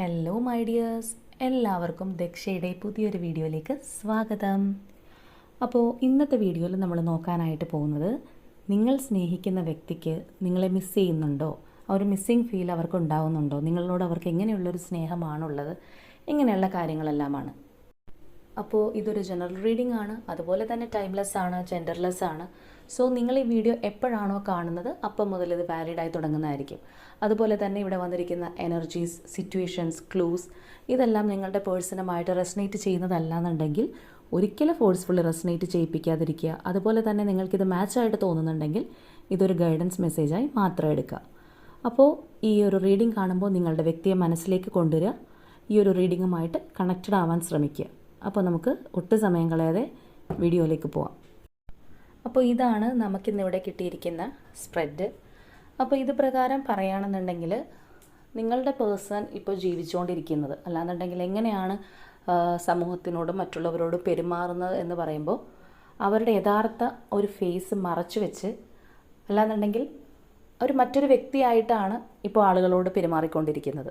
Hello my dears എല്ലാവർക്കും ദക്ഷയുടെ പുതിയൊരു വീഡിയോയിലേക്ക് സ്വാഗതം. അപ്പോൾ ഇന്നത്തെ വീഡിയോയിൽ നമ്മൾ നോക്കാനായിട്ട് പോകുന്നത് നിങ്ങൾ സ്നേഹിക്കുന്ന വ്യക്തിക്ക് നിങ്ങളെ മിസ് ചെയ്യുന്നുണ്ടോ? ആ ഒരു മിസ്സിങ് ഫീൽ അവർക്ക് ഉണ്ടാവുന്നുണ്ടോ? നിങ്ങളോട് അവർക്ക് എങ്ങനെയുള്ളൊരു സ്നേഹമാണുള്ളത്? ഇങ്ങനെയുള്ള കാര്യങ്ങളെല്ലാമാണ്. അപ്പോൾ ഇതൊരു ജനറൽ റീഡിംഗ് ആണ്. അതുപോലെ തന്നെ ടൈംലെസ് ആണ് ജെൻഡർലെസ് ആണ്. സോ നിങ്ങൾ ഈ വീഡിയോ എപ്പോഴാണോ കാണുന്നത് അപ്പം മുതൽ ഇത് വാലിഡ് ആയി തുടങ്ങുന്നതായിരിക്കും. അതുപോലെ തന്നെ ഇവിടെ വന്നിരിക്കുന്ന എനർജീസ് സിറ്റുവേഷൻസ് ക്ലൂസ് ഇതെല്ലാം നിങ്ങളുടെ പേഴ്സണുമായിട്ട് റെസനേറ്റ് ചെയ്യുന്നതല്ല എന്നുണ്ടെങ്കിൽ ഒരിക്കലും ഫോഴ്സ്ഫുള്ളി റെസനേറ്റ് ചെയ്യിപ്പിക്കാതിരിക്കുക. അതുപോലെ തന്നെ നിങ്ങൾക്കിത് മാച്ചായിട്ട് തോന്നുന്നുണ്ടെങ്കിൽ ഇതൊരു ഗൈഡൻസ് മെസ്സേജായി മാത്രം എടുക്കുക. അപ്പോൾ ഈ ഒരു റീഡിംഗ് കാണുമ്പോൾ നിങ്ങളുടെ വ്യക്തിയെ മനസ്സിലേക്ക് കൊണ്ടുവരിക. ഈ ഒരു റീഡിങ്ങുമായിട്ട് കണക്റ്റഡ് ആവാൻ ശ്രമിക്കുക. അപ്പോൾ നമുക്ക് ഒട്ടും സമയം കളയാതെ വീഡിയോയിലേക്ക് പോവാം. അപ്പോൾ ഇതാണ് നമുക്കിന്നിവിടെ കിട്ടിയിരിക്കുന്ന സ്പ്രെഡ്. അപ്പോൾ ഇത് പ്രകാരം പറയുകയാണെന്നുണ്ടെങ്കിൽ നിങ്ങളുടെ പേഴ്സൺ ഇപ്പോൾ ജീവിച്ചുകൊണ്ടിരിക്കുന്നത്. അല്ലാന്നുണ്ടെങ്കിൽ എങ്ങനെയാണ് സമൂഹത്തിനോടും മറ്റുള്ളവരോടും പെരുമാറുന്നത് എന്ന് പറയുമ്പോൾ അവരുടെ യഥാർത്ഥ ഒരു ഫേസ് മറച്ചു വെച്ച് അല്ലാന്നുണ്ടെങ്കിൽ ഒരു മറ്റൊരു വ്യക്തിയായിട്ടാണ് ഇപ്പോൾ ആളുകളോട് പെരുമാറിക്കൊണ്ടിരിക്കുന്നത്.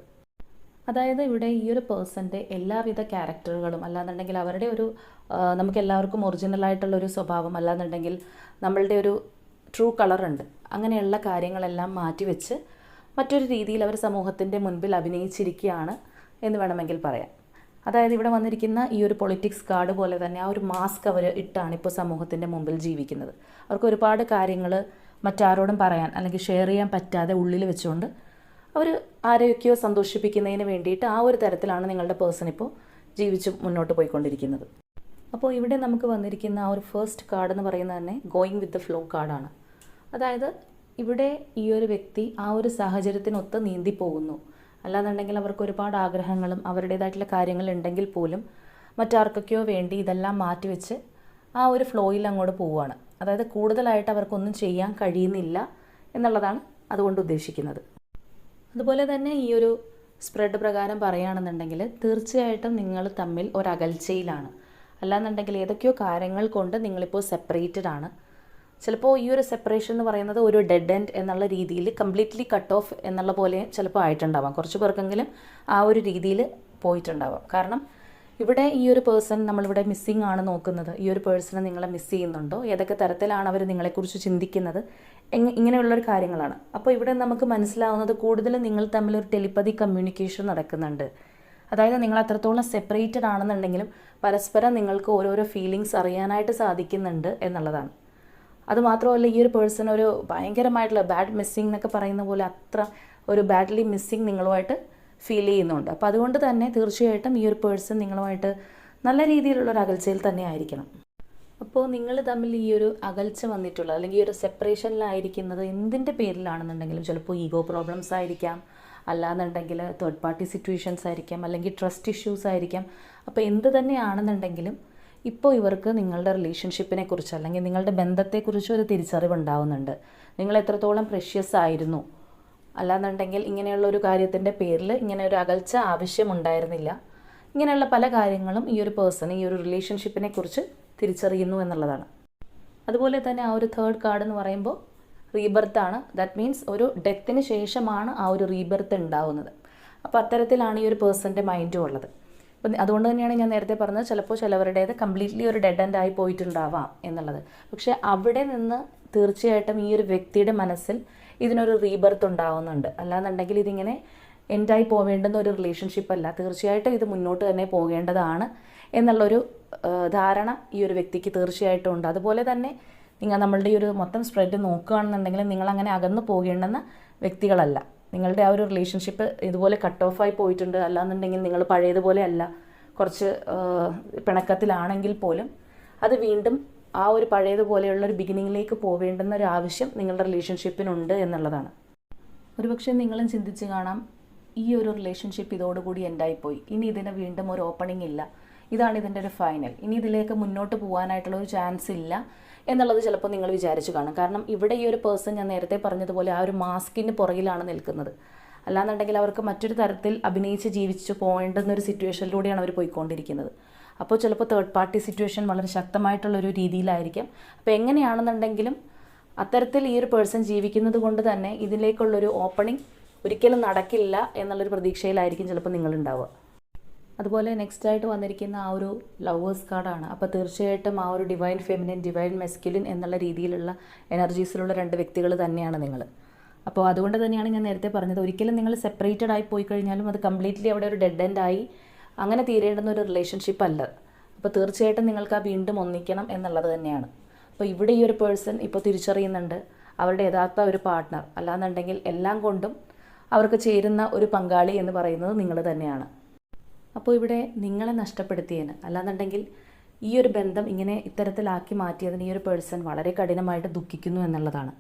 അതായത് ഇവിടെ ഈ ഒരു പേഴ്സന്റെ എല്ലാവിധ ക്യാരക്ടറുകളും അല്ലാന്നുണ്ടെങ്കിൽ അവരുടെ ഒരു നമുക്ക് എല്ലാവർക്കും ഒറിജിനൽ ആയിട്ടുള്ള ഒരു സ്വഭാവം അല്ലാന്നുണ്ടെങ്കിൽ നമ്മളുടെ ഒരു ട്രൂ കളറുണ്ട് അങ്ങനെയുള്ള കാര്യങ്ങളെല്ലാം മാറ്റിവെച്ച് മറ്റൊരു രീതിയിൽ അവർ സമൂഹത്തിന്റെ മുൻപിൽ അഭിനയിച്ചിരിക്കുകയാണ് എന്ന് വേണമെങ്കിൽ പറയാം. അതായത് ഇവിടെ വന്നിരിക്കുന്ന ഈ ഒരു പൊളിറ്റിക്സ് കാർഡ് പോലെ തന്നെ ആ ഒരു മാസ്ക് അവർ ഇട്ടാണ് ഇപ്പോൾ സമൂഹത്തിന്റെ മുമ്പിൽ ജീവിക്കുന്നത്. അവർക്ക് ഒരുപാട് കാര്യങ്ങൾ മറ്റാരോടും പറയാൻ അല്ലെങ്കിൽ ഷെയർ ചെയ്യാൻ പറ്റാതെ ഉള്ളിൽ വെച്ചുകൊണ്ട് അവർ ആരോഗ്യമോ സന്തോഷിപ്പിക്കുന്നതിന് വേണ്ടിയിട്ട് ആ ഒരു തരത്തിലാണ് നിങ്ങളുടെ പേഴ്സൺ ഇപ്പോൾ ജീവിച്ച് മുന്നോട്ട് പോയിക്കൊണ്ടിരിക്കുന്നത്. അപ്പോൾ ഇവിടെ നമുക്ക് വന്നിരിക്കുന്ന ആ ഒരു ഫസ്റ്റ് കാർഡ് എന്ന് പറയുന്നത് തന്നെ ഗോയിങ് വിത്ത് ദ ഫ്ലോ കാർഡാണ് അതായത് ഇവിടെ ഈ ഒരു വ്യക്തി ആ ഒരു സാഹചര്യത്തിനൊത്ത് നീന്തി പോകുന്നു. അല്ലാന്നുണ്ടെങ്കിൽ അവർക്ക് ഒരുപാട് ആഗ്രഹങ്ങളും അവരുടേതായിട്ടുള്ള കാര്യങ്ങൾ ഉണ്ടെങ്കിൽ പോലും മറ്റാർക്കൊക്കെയോ വേണ്ടി ഇതെല്ലാം മാറ്റിവെച്ച് ആ ഒരു ഫ്ലോയിൽ അങ്ങോട്ട് പോവുകയാണ്. അതായത് കൂടുതലായിട്ട് അവർക്കൊന്നും ചെയ്യാൻ കഴിയുന്നില്ല എന്നുള്ളതാണ് അതുകൊണ്ട് ഉദ്ദേശിക്കുന്നത്. അതുപോലെ തന്നെ ഈ ഒരു സ്പ്രെഡ് പ്രകാരം പറയുകയാണെന്നുണ്ടെങ്കിൽ തീർച്ചയായിട്ടും നിങ്ങൾ തമ്മിൽ ഒരകൽച്ചയിലാണ്. അല്ലാന്നുണ്ടെങ്കിൽ ഏതൊക്കെയോ കാര്യങ്ങൾ കൊണ്ട് നിങ്ങളിപ്പോൾ സെപ്പറേറ്റഡ് ആണ്. ചിലപ്പോൾ ഈ ഒരു സെപ്പറേഷൻ എന്ന് പറയുന്നത് ഒരു ഡെഡ് എൻഡ് എന്നുള്ള രീതിയിൽ കംപ്ലീറ്റ്ലി കട്ട് ഓഫ് എന്നുള്ള പോലെ ചിലപ്പോൾ ആയിട്ടുണ്ടാവാം. കുറച്ച് പേർക്കെങ്കിലും ആ ഒരു രീതിയിൽ പോയിട്ടുണ്ടാവാം. കാരണം ഇവിടെ ഈ ഒരു പേഴ്സൺ നമ്മളിവിടെ മിസ്സിംഗ് ആണ് നോക്കുന്നത്. ഈ ഒരു പേഴ്സണെ നിങ്ങളെ മിസ് ചെയ്യുന്നുണ്ടോ? ഏതൊക്കെ തരത്തിലാണ് അവർ നിങ്ങളെക്കുറിച്ച് ചിന്തിക്കുന്നത്? ഇങ്ങനെയുള്ളൊരു കാര്യങ്ങളാണ്. അപ്പോൾ ഇവിടെ നമുക്ക് മനസ്സിലാവുന്നത് കൂടുതലും നിങ്ങൾ തമ്മിൽ ഒരു ടെലിപ്പതി കമ്മ്യൂണിക്കേഷൻ നടക്കുന്നുണ്ട്. അതായത് നിങ്ങൾ അത്രത്തോളം സെപ്പറേറ്റഡ് ആണെന്നുണ്ടെങ്കിലും പരസ്പരം നിങ്ങൾക്ക് ഓരോരോ ഫീലിങ്സ് അറിയാനായിട്ട് സാധിക്കുന്നുണ്ട് എന്നുള്ളതാണ്. അതുമാത്രമല്ല ഈ ഒരു പേഴ്സൺ ഒരു ഭയങ്കരമായിട്ടുള്ള ബാഡ് മിസ്സിംഗ് എന്നൊക്കെ പറയുന്ന പോലെ അത്ര ഒരു ബാഡ്ലി മിസ്സിങ് നിങ്ങളുമായിട്ട് ഫീൽ ചെയ്യുന്നുണ്ട്. അപ്പോൾ അതുകൊണ്ട് തന്നെ തീർച്ചയായിട്ടും ഈ ഒരു പേഴ്സൺ നിങ്ങളുമായിട്ട് നല്ല രീതിയിലുള്ള ഒരു അകൽച്ചയിൽ തന്നെ ആയിരിക്കണം. അപ്പോൾ നിങ്ങൾ തമ്മിൽ ഈ ഒരു അകൽച്ച വന്നിട്ടുള്ള അല്ലെങ്കിൽ ഈ ഒരു സെപ്പറേഷനിലായിരിക്കുന്നത് എന്തിന്റെ പേരിലാണെന്നുണ്ടെങ്കിലും ചിലപ്പോൾ ഈഗോ പ്രോബ്ലംസ് ആയിരിക്കാം. അല്ലാന്നുണ്ടെങ്കിൽ തേർഡ് പാർട്ടി സിറ്റുവേഷൻസ് ആയിരിക്കാം. അല്ലെങ്കിൽ ട്രസ്റ്റ് ഇഷ്യൂസ് ആയിരിക്കാം. അപ്പോൾ എന്ത് തന്നെയാണെന്നുണ്ടെങ്കിലും ഇപ്പോൾ ഇവർക്ക് നിങ്ങളുടെ റിലേഷൻഷിപ്പിനെ കുറിച്ച് അല്ലെങ്കിൽ നിങ്ങളുടെ ബന്ധത്തെക്കുറിച്ച് ഒരു തിരിച്ചറിവ് ഉണ്ടാവുന്നുണ്ട് നിങ്ങൾ എത്രത്തോളം പ്രഷ്യസ് ആയിരുന്നു? അല്ലാന്നുണ്ടെങ്കിൽ ഇങ്ങനെയുള്ള ഒരു കാര്യത്തിന്റെ പേരിൽ ഇങ്ങനെ ഒരു അകൽച്ച ആവശ്യമുണ്ടായിരുന്നില്ല. ഇങ്ങനെയുള്ള പല കാര്യങ്ങളും ഈ ഒരു പേഴ്സൺ ഈ ഒരു റിലേഷൻഷിപ്പിനെ കുറിച്ച് തിരിച്ചറിയുന്നു എന്നുള്ളതാണ്. അതുപോലെ തന്നെ ആ ഒരു തേർഡ് കാർഡ് എന്ന് പറയുമ്പോൾ റീബർത്ത് ആണ്. ദാറ്റ് മീൻസ് ഒരു ഡെത്തിന് ശേഷമാണ് ആ ഒരു റീബർത്ത് ഉണ്ടാവുന്നത്. അപ്പോൾ അത്തരത്തിലാണ് ഈ ഒരു പേഴ്സന്റെ മൈൻഡും ഉള്ളത്. അപ്പം അതുകൊണ്ട് തന്നെയാണ് ഞാൻ നേരത്തെ പറഞ്ഞത് ചിലപ്പോൾ ചിലവരുടേത് കംപ്ലീറ്റ്ലി ഒരു ഡെഡ് എൻഡ് ആയി പോയിട്ടുണ്ടാവാം എന്നുള്ളത്. പക്ഷേ അവിടെ നിന്ന് തീർച്ചയായിട്ടും ഈ ഒരു വ്യക്തിയുടെ മനസ്സിൽ ഇതിനൊരു റീബർത്ത് ഉണ്ടാവുന്നുണ്ട്. അല്ലാന്നുണ്ടെങ്കിൽ ഇതിങ്ങനെ എൻഡായി പോവേണ്ടുന്ന ഒരു റിലേഷൻഷിപ്പ് അല്ല. തീർച്ചയായിട്ടും ഇത് മുന്നോട്ട് തന്നെ പോകേണ്ടതാണ് എന്നുള്ളൊരു ധാരണ ഈ ഒരു വ്യക്തിക്ക് തീർച്ചയായിട്ടും ഉണ്ട്. അതുപോലെ തന്നെ നിങ്ങൾ നമ്മളുടെ ഈ ഒരു മൊത്തം സ്പ്രെഡ് നോക്കുകയാണെന്നുണ്ടെങ്കിൽ നിങ്ങൾ അങ്ങനെ അകന്നു പോകേണ്ടെന്ന വ്യക്തികളല്ല. നിങ്ങളുടെ ആ ഒരു റിലേഷൻഷിപ്പ് ഇതുപോലെ കട്ട് ഓഫായി പോയിട്ടുണ്ട്. അല്ലാന്നുണ്ടെങ്കിൽ നിങ്ങൾ പഴയതുപോലെ അല്ല. കുറച്ച് പിണക്കത്തിലാണെങ്കിൽ പോലും അത് വീണ്ടും ആ ഒരു പഴയതുപോലെയുള്ള ഒരു ബിഗിനിങ്ങിലേക്ക് പോവേണ്ടുന്ന ഒരു ആവശ്യം നിങ്ങളുടെ റിലേഷൻഷിപ്പിനുണ്ട് എന്നുള്ളതാണ്. ഒരുപക്ഷെ നിങ്ങളും ചിന്തിച്ച് കാണാം ഈ ഒരു റിലേഷൻഷിപ്പ് ഇതോടുകൂടി എൻഡായിപ്പോയി ഇനി ഇതിന് വീണ്ടും ഒരു ഓപ്പണിംഗ് ഇല്ല. ഇതാണ് ഇതിന്റെ ഒരു ഫൈനൽ ഇനി ഇതിലേക്ക് മുന്നോട്ട് പോകാനായിട്ടുള്ള ഒരു ചാൻസ് ഇല്ല എന്നുള്ളത് ചിലപ്പോൾ നിങ്ങൾ വിചാരിച്ചു കാണും. കാരണം ഇവിടെ ഈ ഒരു പേഴ്സൺ ഞാൻ നേരത്തെ പറഞ്ഞതുപോലെ ആ ഒരു മാസ്കിന് പുറകിലാണ് നിൽക്കുന്നത്. അല്ലാന്നുണ്ടെങ്കിൽ അവർക്ക് മറ്റൊരു തരത്തിൽ അഭിനയിച്ച് ജീവിച്ചു പോകേണ്ടുന്ന ഒരു സിറ്റുവേഷനിലൂടെയാണ് അവർ പോയിക്കൊണ്ടിരിക്കുന്നത്. അപ്പോൾ ചിലപ്പോൾ തേർഡ് പാർട്ടി സിറ്റുവേഷൻ വളരെ ശക്തമായിട്ടുള്ളൊരു രീതിയിലായിരിക്കും. അപ്പോൾ എങ്ങനെയാണെന്നുണ്ടെങ്കിലും അത്തരത്തിൽ ഈ ഒരു പേഴ്സൺ ജീവിക്കുന്നത് കൊണ്ട് തന്നെ ഇതിലേക്കുള്ളൊരു ഓപ്പണിംഗ് ഒരിക്കലും നടക്കില്ല എന്നുള്ളൊരു പ്രതീക്ഷയിലായിരിക്കും ചിലപ്പോൾ നിങ്ങളുണ്ടാവുക. അതുപോലെ നെക്സ്റ്റ് ആയിട്ട് വന്നിരിക്കുന്ന ആ ഒരു ലവേഴ്സ് കാർഡാണ് അപ്പോൾ തീർച്ചയായിട്ടും ആ ഒരു ഡിവൈൻ ഫെമിനിൻ ഡിവൈൻ മെസ്കുലിൻ എന്നുള്ള രീതിയിലുള്ള എനർജീസിലുള്ള രണ്ട് വ്യക്തികൾ തന്നെയാണ് നിങ്ങൾ. അപ്പോൾ അതുകൊണ്ട് തന്നെയാണ് ഞാൻ നേരത്തെ പറഞ്ഞത്. ഒരിക്കലും നിങ്ങൾ സെപ്പറേറ്റഡ് ആയി പോയി കഴിഞ്ഞാലും അത് കംപ്ലീറ്റ്ലി അവിടെ ഒരു ഡെഡ് എൻഡ് ആയി അങ്ങനെ തീരേണ്ടുന്ന ഒരു റിലേഷൻഷിപ്പ് അല്ല. അപ്പോൾ തീർച്ചയായിട്ടും നിങ്ങൾക്ക് ആ വീണ്ടും ഒന്നിക്കണം എന്നുള്ളത് തന്നെയാണ്. അപ്പോൾ ഇവിടെ ഈ ഒരു പേഴ്സൺ ഇപ്പോൾ തിരിച്ചറിയുന്നുണ്ട്. അവരുടെ യഥാർത്ഥ ഒരു പാർട്ട്ണർ അല്ലാന്നുണ്ടെങ്കിൽ എല്ലാം കൊണ്ടും അവർക്ക് ചേരുന്ന ഒരു പങ്കാളി എന്ന് പറയുന്നത് നിങ്ങൾ തന്നെയാണ്. അപ്പോൾ ഇവിടെ നിങ്ങളെ നഷ്ടപ്പെടുത്തിയതിന് അല്ലാന്നുണ്ടെങ്കിൽ ഈ ഒരു ബന്ധം ഇങ്ങനെ ഇത്തരത്തിലാക്കി മാറ്റിയതിന് ഈ ഒരു പേഴ്സൺ വളരെ കഠിനമായിട്ട് ദുഃഖിക്കുന്നു എന്നുള്ളതാണ്.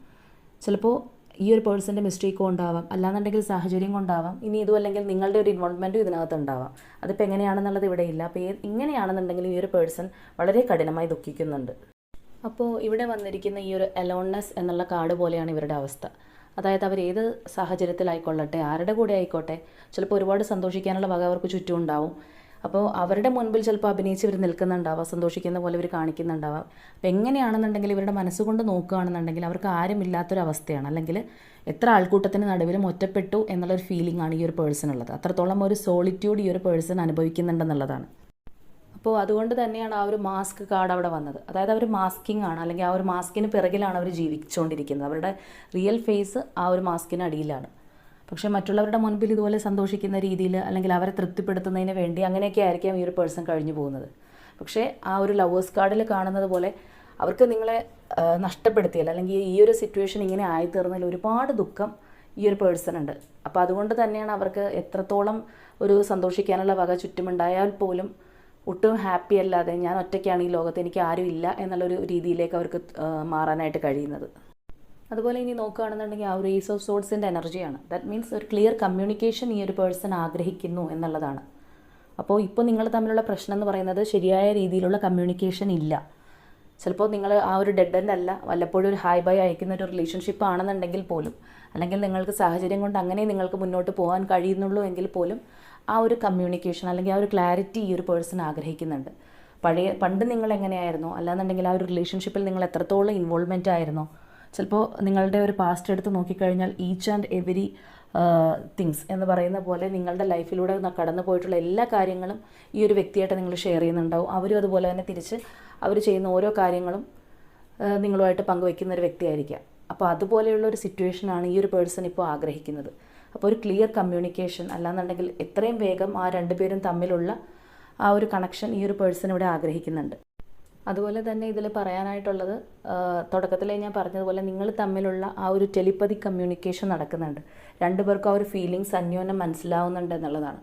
ചിലപ്പോൾ ഈ ഒരു പേഴ്സന്റെ മിസ്റ്റേക്ക് കൊണ്ടാവാം അല്ലാന്നുണ്ടെങ്കിൽ സാഹചര്യം കൊണ്ടാവാം ഇനി ഇതും അല്ലെങ്കിൽ നിങ്ങളുടെ ഒരു ഇൻവോൾവ്മെന്റും ഇതിനകത്ത് ഉണ്ടാവാം. അതിപ്പോൾ എങ്ങനെയാണെന്നുള്ളത് ഇവിടെ ഇല്ല. അപ്പോൾ ഏ- ഇങ്ങനെയാണെന്നുണ്ടെങ്കിൽ ഈ ഒരു പേഴ്സൺ വളരെ കഠിനമായി ദുഃഖിക്കുന്നുണ്ട്. അപ്പോൾ ഇവിടെ വന്നിരിക്കുന്ന ഈ ഒരു അലോൺനെസ് എന്നുള്ള കാർഡ് പോലെയാണ് ഇവരുടെ അവസ്ഥ. അതായത് അവർ ഏത് സാഹചര്യത്തിലായിക്കൊള്ളട്ടെ ആരുടെ കൂടെ ആയിക്കോട്ടെ ചിലപ്പോൾ ഒരുപാട് സന്തോഷിക്കാനുള്ള വക അവർക്ക് ചുറ്റും ഉണ്ടാവും. അപ്പോൾ അവരുടെ മുൻപിൽ ചിലപ്പോൾ അഭിനയിച്ച് ഇവർ നിൽക്കുന്നുണ്ടാവാം സന്തോഷിക്കുന്ന പോലെ ഇവർ കാണിക്കുന്നുണ്ടാവാം. അപ്പോൾ എങ്ങനെയാണെന്നുണ്ടെങ്കിൽ ഇവരുടെ മനസ്സുകൊണ്ട് നോക്കുകയാണെന്നുണ്ടെങ്കിൽ അവർക്ക് ആരുമില്ലാത്തൊരവസ്ഥയാണ്. അല്ലെങ്കിൽ എത്ര ആൾക്കൂട്ടത്തിന് നടുവിലും ഒറ്റപ്പെട്ടു എന്നുള്ളൊരു ഫീലിംഗ് ആണ് ഈ ഒരു പേഴ്സൺ ഉള്ളത് അത്രത്തോളം ഒരു സോളിറ്റ്യൂഡ് ഈ ഒരു പേഴ്സൺ അനുഭവിക്കുന്നുണ്ടെന്നുള്ളതാണ്. അപ്പോൾ അതുകൊണ്ട് തന്നെയാണ് ആ ഒരു മാസ്ക് കാർഡ് അവിടെ വന്നത്. അതായത് അവർ മാസ്കിംഗ് ആണ്. അല്ലെങ്കിൽ ആ ഒരു മാസ്കിന് പിറകിലാണ് അവർ ജീവിച്ചുകൊണ്ടിരിക്കുന്നത് അവരുടെ റിയൽ ഫേസ് ആ ഒരു മാസ്കിന് അടിയിലാണ്. പക്ഷേ മറ്റുള്ളവരുടെ മുൻപിൽ ഇതുപോലെ സന്തോഷിക്കുന്ന രീതിയിൽ അല്ലെങ്കിൽ അവരെ തൃപ്തിപ്പെടുത്തുന്നതിന് വേണ്ടി അങ്ങനെയൊക്കെ ആയിരിക്കാം ഈ ഒരു പേഴ്സൺ കഴിഞ്ഞു പോകുന്നത്. പക്ഷേ ആ ഒരു ലവേഴ്സ് കാർഡിൽ കാണുന്നത് പോലെ അവർക്ക് നിങ്ങളെ ആ, നഷ്ടപ്പെടുത്തിയല്ല അല്ലെങ്കിൽ ഈ ഒരു സിറ്റുവേഷൻ ഇങ്ങനെ ആയിത്തീർന്നതിൽ ഒരുപാട് ദുഃഖം ഈ ഒരു പേഴ്സൺ ഉണ്ട്. അപ്പോൾ അതുകൊണ്ട് തന്നെയാണ് അവർക്ക് എത്രത്തോളം ഒരു സന്തോഷിക്കാനുള്ള വക ചുറ്റുമുണ്ടായാൽ പോലും ഒട്ടും ഹാപ്പി അല്ലാതെ ഞാൻ ഒറ്റയ്ക്കാണ് ഈ ലോകത്ത് എനിക്ക് ആരും ഇല്ല എന്നുള്ളൊരു രീതിയിലേക്ക് അവർക്ക് മാറാനായിട്ട് കഴിയുന്നത്. അതുപോലെ ഇനി നോക്കുകയാണെന്നുണ്ടെങ്കിൽ ആ ഒരു ഈസ് ഓഫ് സോഡ്സിന്റെ എനർജിയാണ്. ദാറ്റ് മീൻസ് ഒരു ക്ലിയർ കമ്മ്യൂണിക്കേഷൻ ഈ ഒരു പേഴ്സൺ ആഗ്രഹിക്കുന്നു എന്നുള്ളതാണ്. അപ്പോൾ ഇപ്പോൾ നിങ്ങൾ തമ്മിലുള്ള പ്രശ്നം എന്ന് പറയുന്നത് ശരിയായ രീതിയിലുള്ള കമ്മ്യൂണിക്കേഷൻ ഇല്ല. ചിലപ്പോൾ നിങ്ങൾ ആ ഒരു ഡെഡ് എൻഡ് അല്ല വല്ലപ്പോഴും ഒരു ഹായ് ബൈ അയക്കുന്ന ഒരു റിലേഷൻഷിപ്പ് ആണെന്നുണ്ടെങ്കിൽ പോലും അല്ലെങ്കിൽ നിങ്ങൾക്ക് സാഹചര്യം കൊണ്ട് അങ്ങനെ നിങ്ങൾക്ക് മുന്നോട്ട് പോകാൻ കഴിയുന്നുള്ളൂ എങ്കിൽ പോലും ആ ഒരു കമ്മ്യൂണിക്കേഷൻ അല്ലെങ്കിൽ ആ ഒരു ക്ലാരിറ്റി ഈ ഒരു പേഴ്സൺ ആഗ്രഹിക്കുന്നുണ്ട്. പഴയ പണ്ട് നിങ്ങൾ എങ്ങനെയായിരുന്നോ? അല്ലാന്നുണ്ടെങ്കിൽ ആ ഒരു റിലേഷൻഷിപ്പിൽ നിങ്ങൾ എത്രത്തോളം ഇൻവോൾവ്മെന്റ് ആയിരുന്നോ? ചിലപ്പോൾ നിങ്ങളുടെ ഒരു പാസ്റ്റ് എടുത്ത് നോക്കിക്കഴിഞ്ഞാൽ ഈച്ച് ആൻഡ് എവരി തിങ്സ് എന്ന് പറയുന്ന പോലെ നിങ്ങളുടെ ലൈഫിലൂടെ കടന്നു പോയിട്ടുള്ള എല്ലാ കാര്യങ്ങളും ഈ ഒരു വ്യക്തിയായിട്ട് നിങ്ങൾ ഷെയർ ചെയ്യുന്നുണ്ടാവും. അവരും അതുപോലെ തന്നെ തിരിച്ച് അവർ ചെയ്യുന്ന ഓരോ കാര്യങ്ങളും നിങ്ങളുമായിട്ട് പങ്കുവയ്ക്കുന്ന ഒരു വ്യക്തിയായിരിക്കാം. അപ്പോൾ അതുപോലെയുള്ള ഒരു സിറ്റുവേഷനാണ് ഈ ഒരു പേഴ്സൺ ഇപ്പോൾ ആഗ്രഹിക്കുന്നത്. അപ്പോൾ ഒരു ക്ലിയർ കമ്മ്യൂണിക്കേഷൻ അല്ലാന്നുണ്ടെങ്കിൽ എത്രയും വേഗം ആ രണ്ടുപേരും തമ്മിലുള്ള ആ ഒരു കണക്ഷൻ ഈ ഒരു പേഴ്സൺ ഇവിടെ ആഗ്രഹിക്കുന്നുണ്ട്. അതുപോലെ തന്നെ ഇതിൽ പറയാനായിട്ടുള്ളത് തുടക്കത്തിലെ ഞാൻ പറഞ്ഞതുപോലെ നിങ്ങൾ തമ്മിലുള്ള ആ ഒരു ടെലിപ്പതി കമ്മ്യൂണിക്കേഷൻ നടക്കുന്നുണ്ട്. രണ്ടുപേർക്കും ആ ഒരു ഫീലിങ്സ് അന്യോന്യം മനസ്സിലാവുന്നുണ്ട് എന്നുള്ളതാണ്.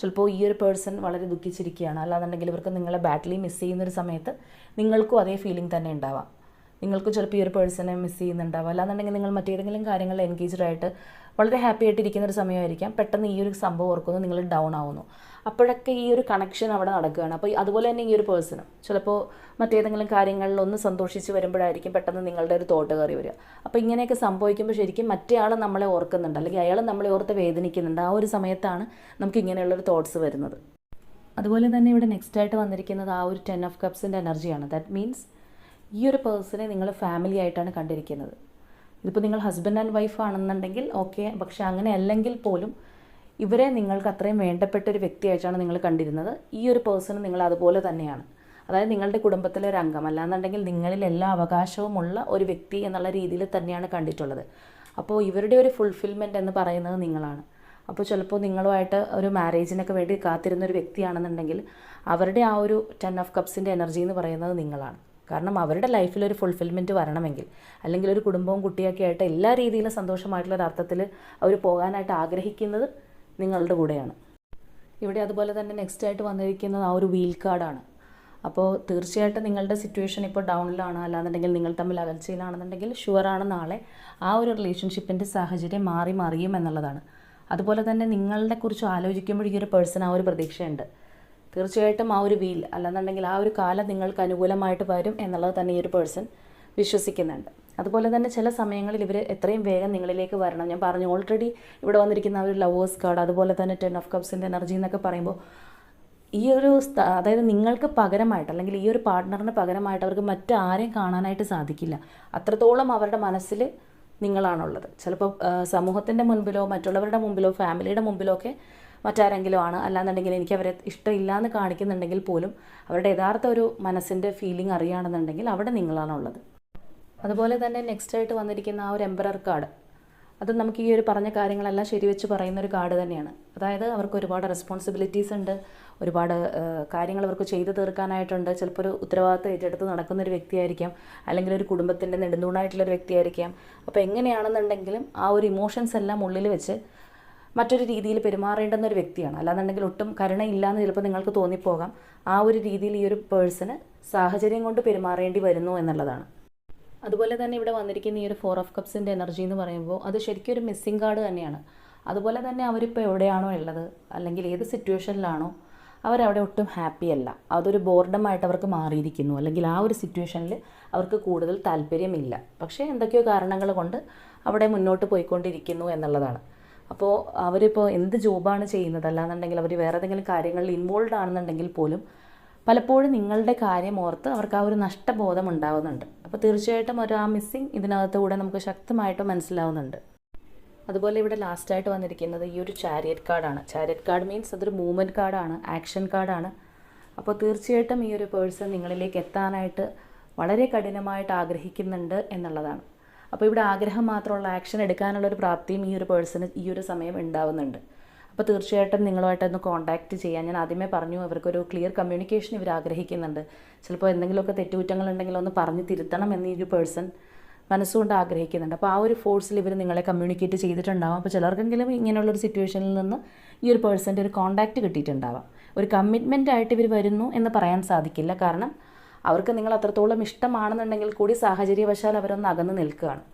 ചിലപ്പോൾ ഈ ഒരു പേഴ്സൺ വളരെ ദുഃഖിച്ചിരിക്കുകയാണ്. അല്ലാന്നുണ്ടെങ്കിൽ ഇവർക്ക് നിങ്ങളെ ബാറ്റിലി മിസ് ചെയ്യുന്ന ഒരു സമയത്ത് നിങ്ങൾക്കും അതേ ഫീലിംഗ് തന്നെ ഉണ്ടാവാം. നിങ്ങൾക്ക് ചിലപ്പോൾ ഈ ഒരു പേഴ്സണെ മിസ് ചെയ്യുന്നുണ്ടാവാം. അല്ലാന്നുണ്ടെങ്കിൽ നിങ്ങൾ മറ്റേതെങ്കിലും കാര്യങ്ങളിൽ എൻഗേജ്ഡ് ആയിട്ട് വളരെ ഹാപ്പി ആയിട്ട് ഇരിക്കുന്ന ഒരു സമയമായിരിക്കാം. പെട്ടെന്ന് ഈ ഒരു സംഭവം ഓർക്കുന്നു നിങ്ങൾ ഡൗൺ ആവുന്നു. അപ്പോഴൊക്കെ ഈ ഒരു കണക്ഷൻ അവിടെ നടക്കുകയാണ്. അപ്പോൾ അതുപോലെ തന്നെ ഈ ഒരു പേഴ്സണും ചിലപ്പോൾ മറ്റേതെങ്കിലും കാര്യങ്ങളിൽ ഒന്ന് സന്തോഷിച്ച് വരുമ്പോഴായിരിക്കും പെട്ടെന്ന് നിങ്ങളുടെ ഒരു തോട്ട് കയറി വരിക. അപ്പോൾ ഇങ്ങനെയൊക്കെ സംഭവിക്കുമ്പോൾ ശരിക്കും മറ്റേ ആൾ നമ്മളെ ഓർക്കുന്നുണ്ട്. അല്ലെങ്കിൽ അയാൾ നമ്മളെ ഓർത്ത് വേദനിക്കുന്നുണ്ട്. ആ ഒരു സമയത്താണ് നമുക്ക് ഇങ്ങനെയുള്ളൊരു തോട്ട്സ് വരുന്നത്. അതുപോലെ തന്നെ ഇവിടെ നെക്സ്റ്റ് ആയിട്ട് വന്നിരിക്കുന്നത് ആ ഒരു ടെൻ ഓഫ് കപ്സിന്റെ എനർജിയാണ് ദാറ്റ് മീൻസ് ഈ ഒരു പേഴ്സണെ നിങ്ങൾ ഫാമിലി ആയിട്ടാണ് കണ്ടിരിക്കുന്നത്. ഇതിപ്പോൾ നിങ്ങൾ ഹസ്ബൻഡ് ആൻഡ് വൈഫ് ആണെന്നുണ്ടെങ്കിൽ ഓക്കെ പക്ഷെ അങ്ങനെ അല്ലെങ്കിൽ പോലും ഇവരെ നിങ്ങൾക്ക് അത്രയും വേണ്ടപ്പെട്ട ഒരു വ്യക്തിയായിട്ടാണ് നിങ്ങൾ കണ്ടിരുന്നത്. ഈ ഒരു പേഴ്സൺ നിങ്ങൾ അതുപോലെ തന്നെയാണ്. അതായത് നിങ്ങളുടെ കുടുംബത്തിലെ ഒരു അംഗം അല്ലാന്നുണ്ടെങ്കിൽ നിങ്ങളിൽ എല്ലാ അവകാശവുമുള്ള ഒരു വ്യക്തി എന്നുള്ള രീതിയിൽ തന്നെയാണ് കണ്ടിട്ടുള്ളത്. അപ്പോൾ ഇവരുടെ ഒരു ഫുൾഫിൽമെന്റ് എന്ന് പറയുന്നത് നിങ്ങളാണ്. അപ്പോൾ ചിലപ്പോൾ നിങ്ങളുമായിട്ട് ഒരു മാരേജിനൊക്കെ വേണ്ടി കാത്തിരുന്ന ഒരു വ്യക്തിയാണെന്നുണ്ടെങ്കിൽ അവരുടെ ആ ഒരു ടെൻ ഓഫ് കപ്സിന്റെ എനർജി എന്ന് പറയുന്നത് നിങ്ങളാണ്. കാരണം അവരുടെ ലൈഫിൽ ഒരു ഫുൾഫിൽമെന്റ് വരണമെങ്കിൽ അല്ലെങ്കിൽ ഒരു കുടുംബവും കുട്ടിയൊക്കെ ആയിട്ട് എല്ലാ രീതിയിലും സന്തോഷമായിട്ടുള്ള ഒരു അർത്ഥത്തിൽ അവർ പോകാനായിട്ട് ആഗ്രഹിക്കുന്നത് നിങ്ങളുടെ കൂടെയാണ്. ഇവിടെ അതുപോലെ തന്നെ നെക്സ്റ്റ് ആയിട്ട് വന്നിരിക്കുന്നത് ആ ഒരു വീൽ കാർഡാണ് അപ്പോൾ തീർച്ചയായിട്ടും നിങ്ങളുടെ സിറ്റുവേഷൻ ഇപ്പോൾ ഡൗണിലാണ് അല്ലാന്നുണ്ടെങ്കിൽ നിങ്ങൾ തമ്മിൽ അകൽച്ചയിലാണെന്നുണ്ടെങ്കിൽ ഷുവറാണ് നാളെ ആ ഒരു റിലേഷൻഷിപ്പിന്റെ സാഹചര്യം മാറി മറിയും എന്നുള്ളതാണ്. അതുപോലെ തന്നെ നിങ്ങളെ കുറിച്ച് ആലോചിക്കുമ്പോൾ ഒരു പേഴ്സൺ ആ ഒരു പ്രതീക്ഷയുണ്ട്. തീർച്ചയായിട്ടും ആ ഒരു വീൽ അല്ലെന്നുണ്ടെങ്കിൽ ആ ഒരു കാലം നിങ്ങൾക്ക് അനുകൂലമായിട്ട് വരും എന്നുള്ളത് തന്നെ ഈ ഒരു പേഴ്സൺ വിശ്വസിക്കുന്നുണ്ട്. അതുപോലെ തന്നെ ചില സമയങ്ങളിൽ ഇവർ എത്രയും വേഗം നിങ്ങളിലേക്ക് വരണം. ഞാൻ പറഞ്ഞു ഓൾറെഡി ഇവിടെ വന്നിരിക്കുന്ന ഒരു ലവേഴ്സ് കാർഡ് അതുപോലെ തന്നെ ടെൻ ഓഫ് കപ്സിന്റെ എനർജി എന്നൊക്കെ പറയുമ്പോൾ ഈ ഒരു അതായത് നിങ്ങൾക്ക് പകരമായിട്ട് അല്ലെങ്കിൽ ഈ ഒരു പാർട്ട്ണറിന് പകരമായിട്ട് അവർക്ക് മറ്റാരെയും കാണാനായിട്ട് സാധിക്കില്ല. അത്രത്തോളം അവരുടെ മനസ്സിൽ നിങ്ങളാണുള്ളത്. ചിലപ്പോൾ സമൂഹത്തിന്റെ മുൻപിലോ മറ്റുള്ളവരുടെ മുമ്പിലോ ഫാമിലിയുടെ മുമ്പിലോ ഒക്കെ മറ്റാരെങ്കിലും ആണ് അല്ലാന്നുണ്ടെങ്കിൽ എനിക്ക് അവരെ ഇഷ്ടമില്ല എന്ന് കാണിക്കുന്നുണ്ടെങ്കിൽ പോലും അവരുടെ യഥാർത്ഥ ഒരു മനസ്സിന്റെ ഫീലിംഗ് അറിയുകയാണെന്നുണ്ടെങ്കിൽ അവിടെ നിങ്ങളാണുള്ളത്. അതുപോലെ തന്നെ നെക്സ്റ്റ് ആയിട്ട് വന്നിരിക്കുന്ന ആ ഒരു എംബറർ കാർഡ് അത് നമുക്ക് ഈ ഒരു പറഞ്ഞ കാര്യങ്ങളെല്ലാം ശരിവെച്ച് പറയുന്ന ഒരു കാർഡ് തന്നെയാണ്. അതായത് അവർക്ക് ഒരുപാട് റെസ്പോൺസിബിലിറ്റീസ് ഉണ്ട്. ഒരുപാട് കാര്യങ്ങൾ അവർക്ക് ചെയ്തു തീർക്കാനായിട്ടുണ്ട്. ചിലപ്പോൾ ഒരു ഉത്തരവാദിത്തം ഏറ്റെടുത്ത് നടക്കുന്ന ഒരു വ്യക്തിയായിരിക്കാം. അല്ലെങ്കിൽ ഒരു കുടുംബത്തിന്റെ നെടുന്തൂണായിട്ടുള്ളൊരു വ്യക്തിയായിരിക്കാം. അപ്പോൾ എങ്ങനെയാണെന്നുണ്ടെങ്കിലും ആ ഒരു ഇമോഷൻസ് എല്ലാം ഉള്ളിൽ വെച്ച് മറ്റൊരു രീതിയിൽ പെരുമാറേണ്ടുന്ന ഒരു വ്യക്തിയാണ്. അല്ലാന്നുണ്ടെങ്കിൽ ഒട്ടും കരുണയില്ലാന്ന് ചിലപ്പോൾ നിങ്ങൾക്ക് തോന്നിപ്പോകാം. ആ ഒരു രീതിയിൽ ഈ ഒരു പേഴ്സണ് സാഹചര്യം കൊണ്ട് പെരുമാറേണ്ടി വരുന്നു എന്നുള്ളതാണ്. അതുപോലെ തന്നെ ഇവിടെ വന്നിരിക്കുന്ന ഈ ഒരു ഫോർ ഓഫ് കപ്സിന്റെ എനർജി എന്ന് പറയുമ്പോൾ അത് ശരിക്കും ഒരു മിസ്സിംഗ് കാർഡ് തന്നെയാണ്. അതുപോലെ തന്നെ അവരിപ്പോൾ എവിടെയാണോ ഉള്ളത്? അല്ലെങ്കിൽ ഏത് സിറ്റുവേഷനിലാണോ അവരവിടെ ഒട്ടും ഹാപ്പി അല്ല. അതൊരു ബോർഡമായിട്ട് അവർക്ക് മാറിയിരിക്കുന്നു. അല്ലെങ്കിൽ ആ ഒരു സിറ്റുവേഷനിൽ അവർക്ക് കൂടുതൽ താല്പര്യമില്ല. പക്ഷേ എന്തൊക്കെയോ കാരണങ്ങൾ കൊണ്ട് അവിടെ മുന്നോട്ട് പോയിക്കൊണ്ടിരിക്കുന്നു എന്നുള്ളതാണ്. അപ്പോൾ അവരിപ്പോൾ എന്ത് ജോബാണ് ചെയ്യുന്നത്? അല്ലാന്നുണ്ടെങ്കിൽ അവർ വേറെ ഏതെങ്കിലും കാര്യങ്ങളിൽ ഇൻവോൾവ് ആണെന്നുണ്ടെങ്കിൽ പോലും പലപ്പോഴും നിങ്ങളുടെ കാര്യം ഓർത്ത് അവർക്ക് ആ ഒരു നഷ്ടബോധം ഉണ്ടാവുന്നുണ്ട്. അപ്പോൾ തീർച്ചയായിട്ടും ഒരു ആ മിസ്സിങ് ഇതിനകത്തുകൂടെ നമുക്ക് ശക്തമായിട്ട് മനസ്സിലാവുന്നുണ്ട്. അതുപോലെ ഇവിടെ ലാസ്റ്റായിട്ട് വന്നിരിക്കുന്നത് ഈ ഒരു ചാരിയറ്റ് കാർഡാണ് ചാരിയറ്റ് കാർഡ് മീൻസ് അതൊരു മൂവ്മെന്റ് കാർഡാണ് ആക്ഷൻ കാർഡാണ് അപ്പോൾ തീർച്ചയായിട്ടും ഈ ഒരു പേഴ്സൺ നിങ്ങളിലേക്ക് എത്താനായിട്ട് വളരെ കഠിനമായിട്ട് ആഗ്രഹിക്കുന്നുണ്ട് എന്നുള്ളതാണ്. അപ്പോൾ ഇവിടെ ആഗ്രഹം മാത്രമുള്ള ആക്ഷൻ എടുക്കാനുള്ള ഒരു പ്രാപ്തിയും ഈ ഒരു പേഴ്സണ് ഈ ഒരു സമയം ഉണ്ടാവുന്നുണ്ട്. അപ്പോൾ തീർച്ചയായിട്ടും നിങ്ങളുമായിട്ടൊന്ന് കോൺടാക്റ്റ് ചെയ്യാൻ ഞാൻ ആദ്യമേ പറഞ്ഞു അവർക്കൊരു ക്ലിയർ കമ്മ്യൂണിക്കേഷൻ ഇവർ ആഗ്രഹിക്കുന്നുണ്ട്. ചിലപ്പോൾ എന്തെങ്കിലുമൊക്കെ തെറ്റുകുറ്റങ്ങൾ ഉണ്ടെങ്കിൽ ഒന്ന് പറഞ്ഞ് തിരുത്തണം എന്ന് ഈ ഒരു പേഴ്സൺ മനസ്സുകൊണ്ട് ആഗ്രഹിക്കുന്നുണ്ട്. അപ്പോൾ ആ ഒരു ഫോഴ്സിൽ ഇവർ നിങ്ങളെ കമ്മ്യൂണിക്കേറ്റ് ചെയ്തിട്ടുണ്ടാവും. അപ്പോൾ ചിലർക്കെങ്കിലും ഇങ്ങനെയുള്ളൊരു സിറ്റുവേഷനിൽ നിന്ന് ഈ ഒരു പേഴ്സന്റെ ഒരു കോൺടാക്റ്റ് കിട്ടിയിട്ടുണ്ടാവാം. ഒരു കമ്മിറ്റ്മെന്റ് ആയിട്ട് ഇവർ വരുന്നു എന്ന് പറയാൻ സാധിക്കില്ല. കാരണം അവർക്ക് നിങ്ങൾ അത്രത്തോളം ഇഷ്ടമാണെന്നുണ്ടെങ്കിൽ കൂടി സാഹചര്യവശാൽ അവരൊന്ന് അകന്ന് നിൽക്കുകയാണ്.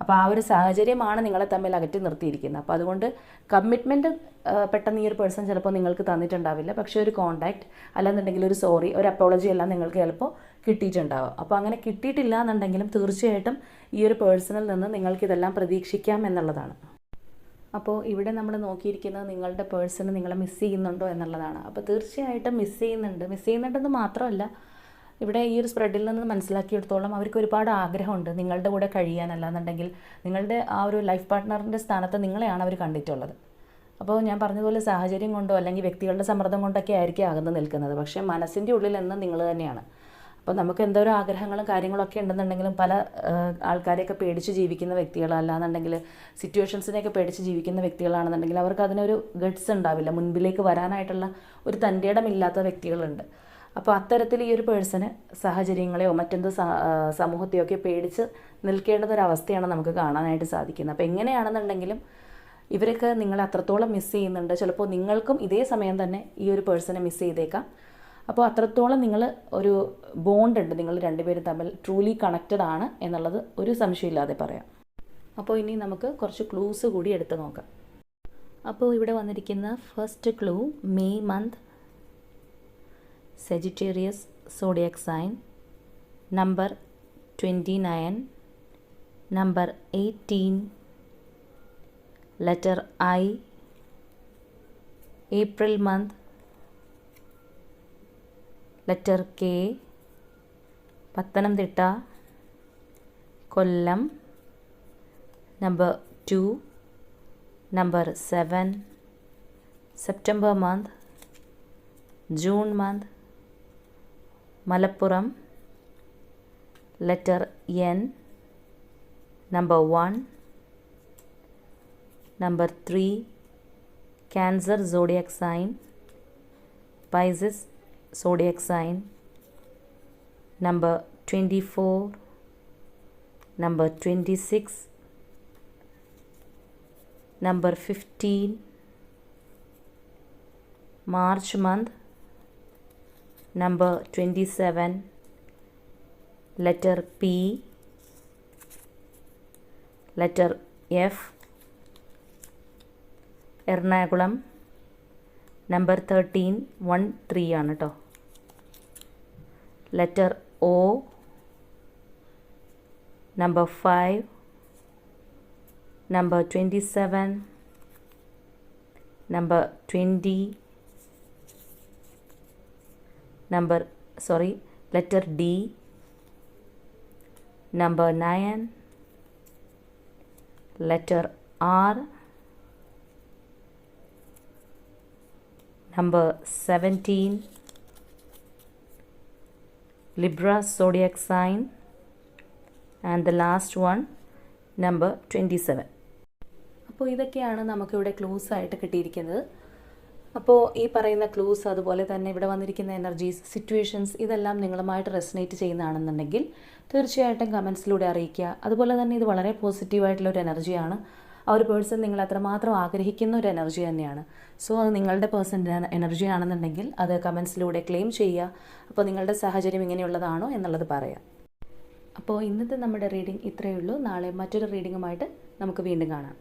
അപ്പോൾ ആ ഒരു സാഹചര്യമാണ് നിങ്ങളെ തമ്മിൽ അകറ്റി നിർത്തിയിരിക്കുന്നത്. അപ്പോൾ അതുകൊണ്ട് കമ്മിറ്റ്മെന്റ് പെട്ടെന്ന് ഈ ഒരു പേഴ്സൺ ചിലപ്പോൾ നിങ്ങൾക്ക് തന്നിട്ടുണ്ടാവില്ല. പക്ഷേ ഒരു കോണ്ടാക്റ്റ് അല്ലെന്നുണ്ടെങ്കിൽ ഒരു സോറി ഒരു അപ്പോളജി എല്ലാം നിങ്ങൾക്ക് ചിലപ്പോൾ കിട്ടിയിട്ടുണ്ടാവും. അപ്പോൾ അങ്ങനെ കിട്ടിയിട്ടില്ല എന്നുണ്ടെങ്കിലും തീർച്ചയായിട്ടും ഈ ഒരു പേഴ്സണിൽ നിന്ന് നിങ്ങൾക്കിതെല്ലാം പ്രതീക്ഷിക്കാം എന്നുള്ളതാണ്. അപ്പോൾ ഇവിടെ നമ്മൾ നോക്കിയിരിക്കുന്നത് നിങ്ങളുടെ പേഴ്സണ് നിങ്ങളെ മിസ് ചെയ്യുന്നുണ്ടോ എന്നുള്ളതാണ്. അപ്പോൾ തീർച്ചയായിട്ടും മിസ് ചെയ്യുന്നുണ്ട്. മിസ് ചെയ്യുന്നുണ്ടെന്ന് മാത്രമല്ല ഇവിടെ ഈ ഒരു സ്പ്രെഡിൽ നിന്ന് മനസ്സിലാക്കിയെടുത്തോളം അവർക്ക് ഒരുപാട് ആഗ്രഹമുണ്ട് നിങ്ങളുടെ കൂടെ കഴിയാനല്ലാന്നുണ്ടെങ്കിൽ നിങ്ങളുടെ ആ ഒരു ലൈഫ് പാർട്ട്ണറിന്റെ സ്ഥാനത്ത് നിങ്ങളെയാണ് അവർ കണ്ടിട്ടുള്ളത്. അപ്പോൾ ഞാൻ പറഞ്ഞതുപോലെ സാഹചര്യം കൊണ്ടോ അല്ലെങ്കിൽ വ്യക്തികളുടെ സമ്മർദ്ദം കൊണ്ടൊക്കെ ആയിരിക്കും അകന്ന് നിൽക്കുന്നത്. പക്ഷേ മനസ്സിന്റെ ഉള്ളിൽ എന്ന് നിങ്ങൾ തന്നെയാണ്. അപ്പോൾ നമുക്ക് എന്തോരോ ആഗ്രഹങ്ങളും കാര്യങ്ങളൊക്കെ ഉണ്ടെന്നുണ്ടെങ്കിലും പല ആൾക്കാരെയൊക്കെ പേടിച്ച് ജീവിക്കുന്ന വ്യക്തികളല്ലാന്നുണ്ടെങ്കിൽ സിറ്റുവേഷൻസിനെയൊക്കെ പേടിച്ച് ജീവിക്കുന്ന വ്യക്തികളാണെന്നുണ്ടെങ്കിൽ അവർക്ക് അതിനൊരു ഗഡ്സ് ഉണ്ടാവില്ല. മുൻപിലേക്ക് വരാനായിട്ടുള്ള ഒരു തന്റെ ഇടമില്ലാത്ത വ്യക്തികളുണ്ട്. അപ്പോൾ അത്തരത്തിൽ ഈ ഒരു പേഴ്സണ് സാഹചര്യങ്ങളെയോ മറ്റെന്ത് സമൂഹത്തെയോ ഒക്കെ പേടിച്ച് നിൽക്കേണ്ടതൊരവസ്ഥയാണ് നമുക്ക് കാണാനായിട്ട് സാധിക്കുന്നത്. അപ്പോൾ എങ്ങനെയാണെന്നുണ്ടെങ്കിലും ഇവരൊക്കെ നിങ്ങളെ അത്രത്തോളം മിസ് ചെയ്യുന്നുണ്ട്. ചിലപ്പോൾ നിങ്ങൾക്കും ഇതേ സമയം തന്നെ ഈ ഒരു പേഴ്സണെ മിസ് ചെയ്തേക്കാം. അപ്പോൾ അത്രത്തോളം നിങ്ങൾ ഒരു ബോണ്ട് ഉണ്ട്. നിങ്ങൾ രണ്ടുപേരും തമ്മിൽ ട്രൂലി കണക്റ്റഡ് ആണ് എന്നുള്ളത് ഒരു സംശയമില്ലാതെ പറയാം. അപ്പോൾ ഇനി നമുക്ക് കുറച്ച് ക്ലൂസ് കൂടി എടുത്ത് നോക്കാം. അപ്പോൾ ഇവിടെ വന്നിരിക്കുന്ന first clue May month Sagittarius zodiac sign number 29 number 18 letter I April month letter K Pathanamthitta Kollam number two number seven September month June month Malappuram letter N number one number three cancer zodiac sign Pisces zodiac sign number twenty four number twenty six number fifteen March month number 27 letter P letter F Ernakulam. Number thirteen one three ആണ് കേട്ടോ letter O number five number twenty seven number twenty number sorry letter D number nine letter R number seventeen Libra zodiac sign and the last one number twenty seven അപ്പോൾ ഇതൊക്കെയാണ് നമുക്കിവിടെ close ആയിട്ട് കിട്ടിയിരിക്കുന്നത്. അപ്പോൾ ഈ പറയുന്ന ക്ലൂസ് അതുപോലെ തന്നെ ഇവിടെ വന്നിരിക്കുന്ന എനർജീസ് സിറ്റുവേഷൻസ് ഇതെല്ലാം നിങ്ങളുമായിട്ട് റെസനേറ്റ് ചെയ്യുന്നതാണെന്നുണ്ടെങ്കിൽ തീർച്ചയായിട്ടും കമൻസിലൂടെ അറിയിക്കുക. അതുപോലെ തന്നെ ഇത് വളരെ പോസിറ്റീവായിട്ടുള്ള ഒരു എനർജിയാണ് ആ ഒരു പേഴ്സൺ നിങ്ങൾ അത്രമാത്രം ആഗ്രഹിക്കുന്ന ഒരു എനർജി തന്നെയാണ്. സോ അത് നിങ്ങളുടെ പേഴ്സന്റെ എനർജി ആണെന്നുണ്ടെങ്കിൽ അത് കമൻസിലൂടെ ക്ലെയിം ചെയ്യുക. അപ്പോൾ നിങ്ങളുടെ സാഹചര്യം ഇങ്ങനെയുള്ളതാണോ എന്നുള്ളത് പറയാം. അപ്പോൾ ഇന്നത്തെ നമ്മുടെ റീഡിംഗ് ഇത്രയേ ഉള്ളൂ. നാളെ മറ്റൊരു റീഡിങ്ങുമായിട്ട് നമുക്ക് വീണ്ടും കാണാം.